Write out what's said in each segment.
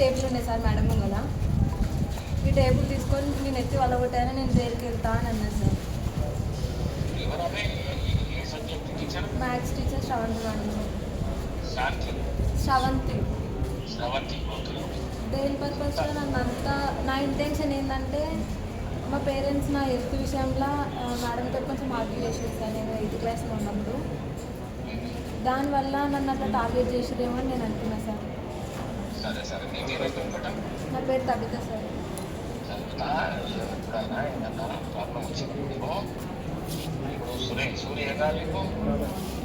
Table ఉండే sir madam ముంగల ఈ table తీసుకొని నేను ఎత్తి వలగొట్టాను నేను దేనికి వెళ్తా అని అన్నాను sir. Maths teacher Sravanth madam. Sir Sravanthi. దేని పర్పస్లో నన్ను అంతా నా ఇంటెన్షన్ ఏంటంటే మా పేరెంట్స్ నా హెల్త్ విషయంలో మేడంతో కొంచెం ఆర్గ్యూ చేసేది సార్ నేను ఎయిత్ క్లాస్లో ఉన్నప్పుడు. దానివల్ల నన్ను అట్లా టార్గెట్ చేసేదేమో అని నేను అనుకున్నాను సార్. సరే సరే నీ పేరు ఒకట నా పేరు తబిత సార్ చదువుతా ఎప్పుడైనా ఏమన్నా ప్రాబ్లం వచ్చింది నీకు ఇప్పుడు సూర్య సూర్య గారు నీకు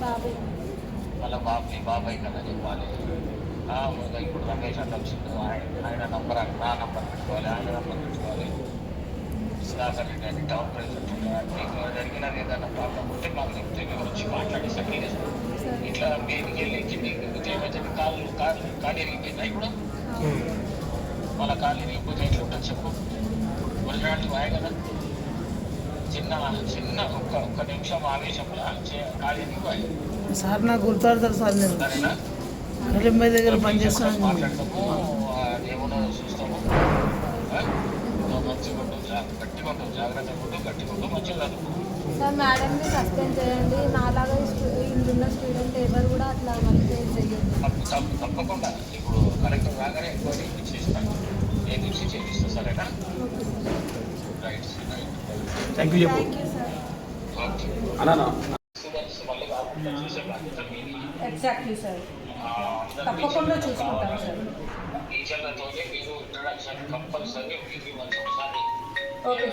బాబు వాళ్ళ బాబు నీ బాబాయ్ కదా చెప్పాలి ఆ, ఇంకా ఇప్పుడు రమేష్ అంటే వచ్చింది ఆయన ఆయన నంబర్ నా నంబర్ పెట్టుకోవాలి ఆయన నంబర్ పెట్టుకోవాలి సుధాకర్ రెడ్డి అని టౌన్ ప్రెసిడెంట్ ఉంటాడు. మీకు జరిగినది ఏదైనా ప్రాబ్లం ఉంటే మాకు చెప్తే మేము వచ్చి మాట్లాడి సక్రీ సార్ ఇట్లా మీదికి వెళ్ళి కిందికి ఏమైతుంది కాళ్ళు కాళ్ళు కాళ్ళు ఇరిగిపోయిందా ఇప్పుడు? వాళ్ళ కాళ్ళు ఇరిగిపోతే ఎట్లా ఉంటుంది చెప్పు? ఒరిజినాలిటీ వాయ కదా. చిన్న చిన్న ఒక్క ఒక్క నిమిషం ఆవేశంలో కాళ్ళు ఇరిగిపోయాయి సార్ నాకు గుర్తాడతారు సార్ నేను. కరీంబాయ్ దగ్గర పనిచేస్తాను ఏమన్నా చూస్తాము. మంచిగా జా- గట్టిగా ఉండు జాగ్రత్తగా ఉండు గట్టిగా ఉండు మంచిగా చదువుకో. సార్ మేడంని సస్పెండ్ చేయండి. నాలాగా ఇందున్న స్టూడెంట్ ఎవరు కూడా అట్లా తప్ప- తప్ప- తప్పకుండా. ఇప్పుడు కలెక్టర్ రాగానే ఎంక్వైరీ నేను సరేనా? రైట్ థ్యాంక్ యూ చెప్పు. థ్యాంక్ యూ సార్ అన్నా ఎగ్జాక్ట్లీ సార్ తప్పకుండా చూసుకుంటాం. సార్ టీచర్లతోనే మీరు ఇంట్రడక్షన్ కంపల్సరీ వీక్లీ వన్స్ ఒకసారి. ఓకే.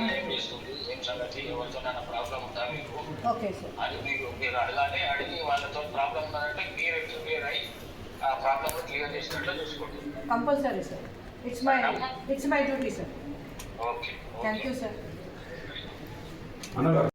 ఏ అమ్మాయి ఏం చేస్తుంది ఏం సంగతి ఎవరితోనైనా ప్రాబ్లం ఉందా మీకు ఓకే సార్ అది మీరు మీరు అడగాలి అడిగి వాళ్ళతో ప్రాబ్లం ఉందంటే మీరు ఇంటర్వ్యూర్ అయ్యి ఆ ప్రాబ్లమ్ క్లియర్ చేసినట్లు చూసుకోండి compulsory sir it's my it's my duty sir okay thank you sir అన్నగారు